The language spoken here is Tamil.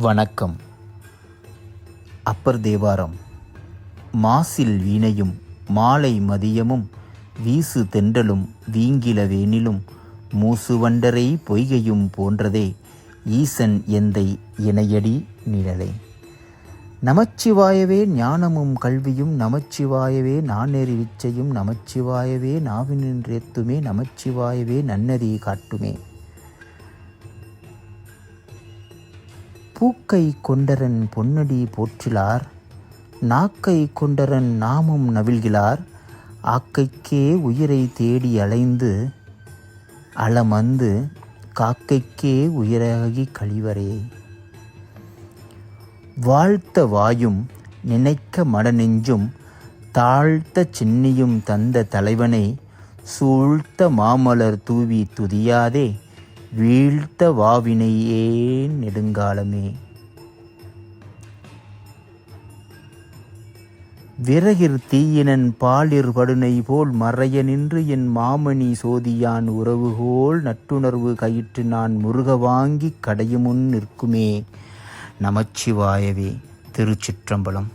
வணக்கம். அப்பர் தேவாரம். மாசில் வீணையும் மாலை மதியமும் வீசு தென்றலும் வீங்கில வேனிலும் மூசுவண்டரை பொய்கையும் போன்றதே ஈசன் எந்தை இணையடி நிழலே. நமச்சிவாயவே ஞானமும் கல்வியும் நமச்சிவாயவே நானெறி விச்சையும் நமச்சிவாயவே நாவினின்றேத்துமே நமச்சிவாயவே நன்னதி காட்டுமே. பூக்கை கொண்டரன் பொன்னடி போற்றிலார் நாக்கை கொண்டரன் நாமம் நவில்கிறார் ஆக்கைக்கே உயிரை தேடி அலைந்து அளமந்து காக்கைக்கே உயிராகி கழிவரே. வாழ்த்த வாயும் நினைக்க மடநெஞ்சும் தாழ்த்த சின்னியும் தந்த தலைவனை சூழ்த்த மாமலர் தூவி துதியாதே வீழ்த்த வாவினையே நெடுங்காலமே. விறகிர் தீயினன் பாலிர் படுனை போல் மறைய நின்று என் மாமணி சோதியான் உறவுகோல் நட்டுணர்வு கயிற்று நான் முருக வாங்கி கடையுமுன் நிற்குமே. நமச்சிவாயவே திருச்சிற்றம்பலம்.